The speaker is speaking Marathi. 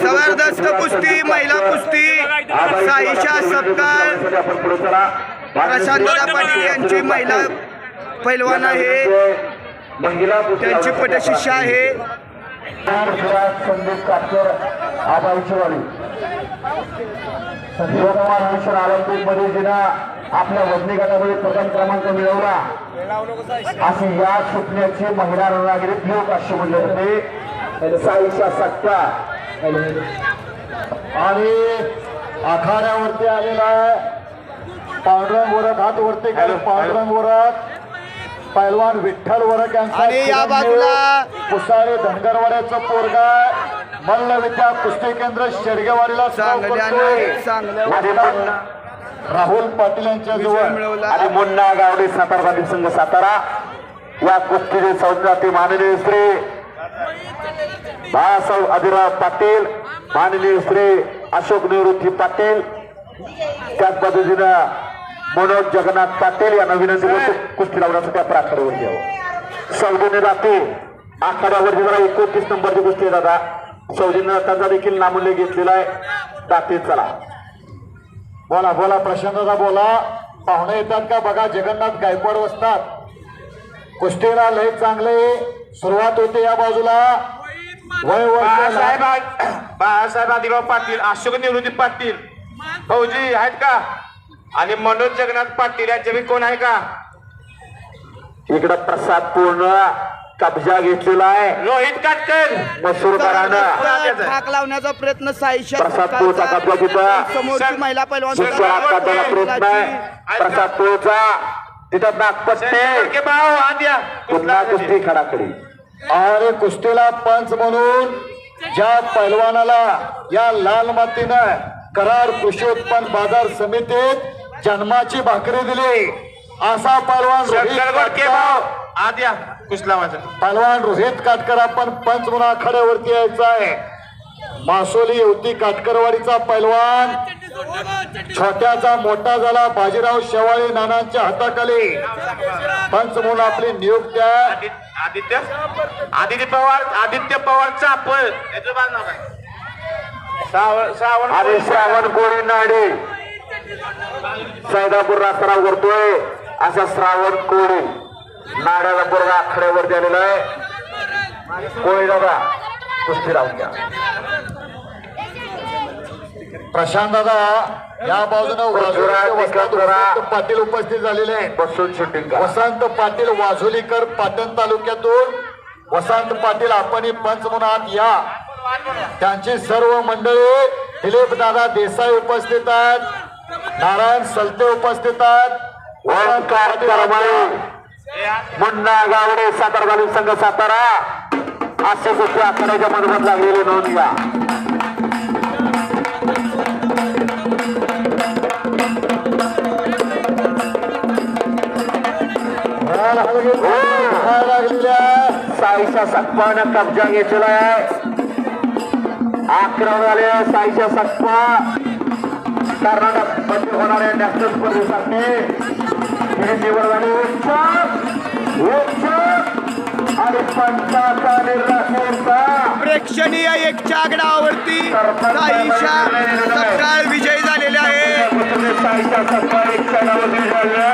जबरदस्त कुस्ती महिला कुस्ती साईशा सपकाळ प्रशांत पाटील यांची महिला पैलवान आहे. महिला त्यांची पटशिष्य आहे. संदीप काटकर आबाईची वाडी शिवकुमार मिश्र ऑलिम्पिकमध्ये जिनं आपल्या वजनी गटामध्ये प्रथम क्रमांक मिळवला अशी या सुटण्याची महिला रणरागिरी ब्ल्यू काश्य म्हणले होते. साईशा सक्का आणि आखाड्यावरती आलेला आहे. पांडुरंग वरक हात वरती पांडुरंग वरक. पैलवान विठ्ठल वरक यांचा पुसारे धनगरवाड्याचं पोरगा मल्ल विद्या कुस्ती केंद्र शेडगेवाडीला राहुल पाटील यांच्या जवळ. आणि मुन्ना गावडे सातारा संघ सातारा. या कुस्तीचे सौदाते माननीय श्री बाळासाहेब अधिराव पाटील माननीय श्री अशोक निवृत्ती पाटील त्याच पद्धतीनं मनोज जगन्नाथ पाटील यांना विनंती करतो कुस्ती लावण्यासाठी आपण आखाड्यावर घ्यावं सौजन्य जाते आखाड्यावरती जरा एकोणतीस नंबरची कुस्ती आहे दादा. सौजन्य दत्ताचा देखील नामूल्य घेतलेला आहे. दाते चला. बोला बोला प्रशांत दादा बोला. पाहुणे येतात का? बघा जगन्नाथ गायकवाड बसतात. कुस्तीला लय चांगले सुरुवात होते या बाजूला. बाळासाहेब बाळासाहेब आदिराव पाटील अशोक निवृत्ती पाटील. भाऊजी आहेत का? आणि मनोज जगन्नाथ पाटील यांचे कोण आहे का? इकडं प्रसाद पूर्ण कब्जा घेतलेला आहे. रोहित काटकर. मसूरकरानं. थाक लावण्याचा प्रयत्न साईशा प्रसाद. पोळचा कब्जा तिथं. समोरची महिला काढण्याचा प्रयत्न आहे प्रसाद पोळचा तिथं नागपट्टे. पुन्हा कुस्ती खडाखडी. अरे कुस्तीला पंच म्हणून ज्या पैलवानाला या लाल मातीनं करार कृषी उत्पन्न बाजार समितीत जन्माची भाकरी दिली असा पैलवान पहलवान रोहित काटकर आपण पंच म्हणून आखाड्यावरती यायचा आहे. मासोली युवती काटकरवाडीचा पैलवान छोट्याचा मोठा झाला बाजीराव शेवाळे नानांच्या हाताखाली. पंच म्हणून आपली नियुक्ती आहे आदि- आदित्य? आदित्य पवार आदित्य पवार चापळ. याचं बाळ नाव काय? श्रावण श्रावण आणि श्रावण कोळी नाडे. सैदापूर रास्ता करतोय असा श्रावण कोळी. नाड्याला पोरगा आखाड्यावरती आलेला आहे. कोळी दादा कुस्ती लावून घ्या प्रशांत दादा या बाजूने वसंत पाटील उपस्थित झालेले आहेत. वसंत पाटील वाझोलीकर पाटण तालुक्यातून. वसंत पाटील आपण पंच म्हणून आत या. त्यांची सर्व मंडळी दिलीप दादा देसाई उपस्थित आहेत. नारायण सलते उपस्थित आहेत. मुन्ना गावडे सातारा संघ सातारा. असे कुस्ती आखाड्याच्या मधोमध लागलेले नोंद घ्या. साईच्या सक्पानं कब्जा घेतलेला आहे आक्रमण झाले साईच्या सक्पा कर्नाटकमध्ये होणाऱ्या नॅशनल स्पर्धेसाठी ही निवड झाली उच्च उच्च आणि पंचाचा निर्णय प्रेक्षणीय एकच्या आगडावरती साईशा सपकाळ विजयी झालेले आहे. साईच्या सक्पा एक क्षणावधी झाल्या